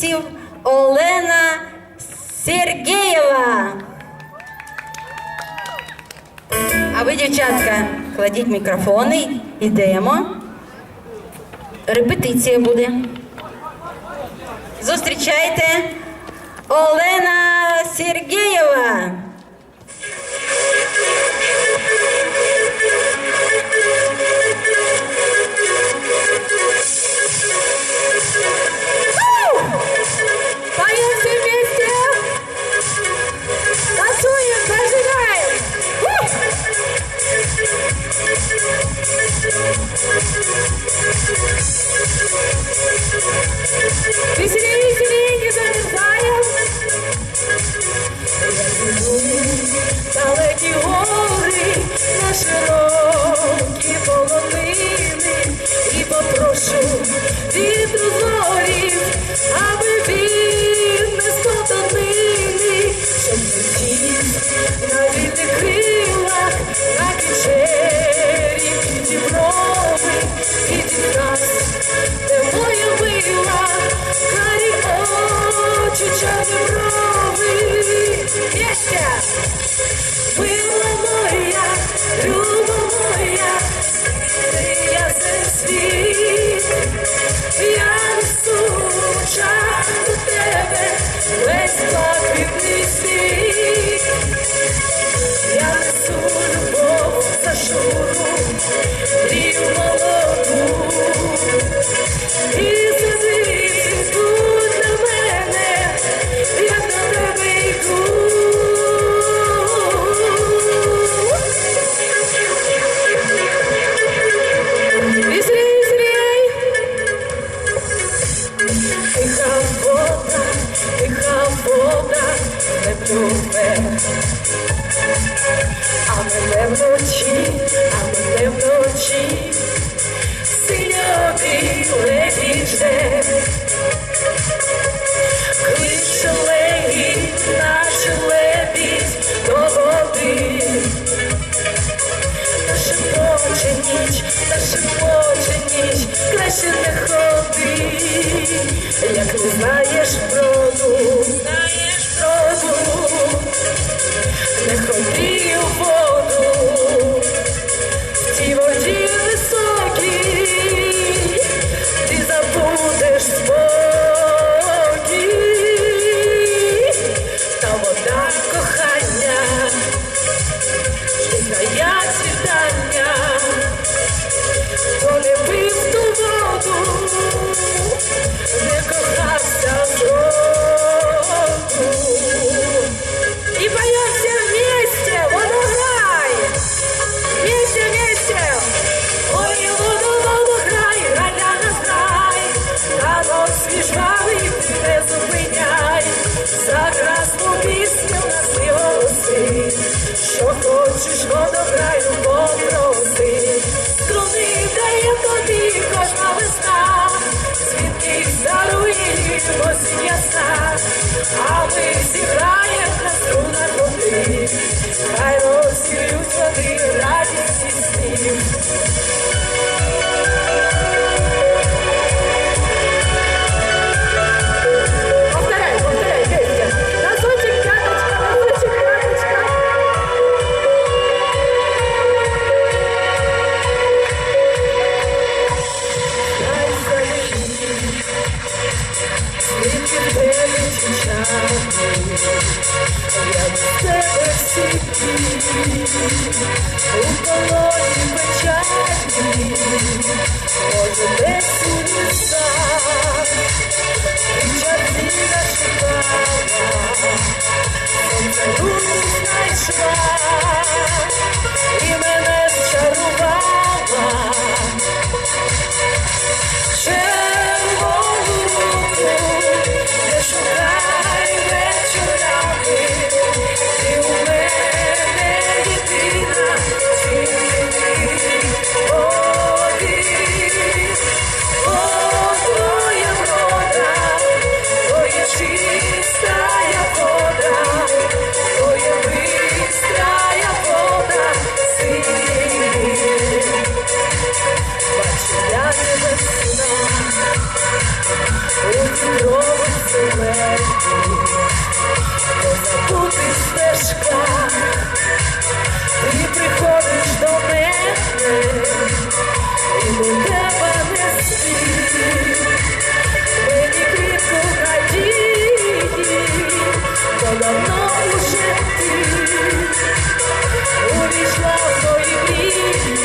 танців Олена Сергеєва. А ви, дівчатка, кладіть мікрофони, йдемо. Репетиція буде. Зустрічайте Олена Сергеєва. тиха вода, тиха вода не плюве, а мене вночі, а мене вночі. Як ти знаєш про. хочеш вода краю попроси, струни дає тобі кожна весна, свідки дарує осінь ясна, а ми зіграємо на струнах води, хай розсіють води. Imena Увійшла в твої бріки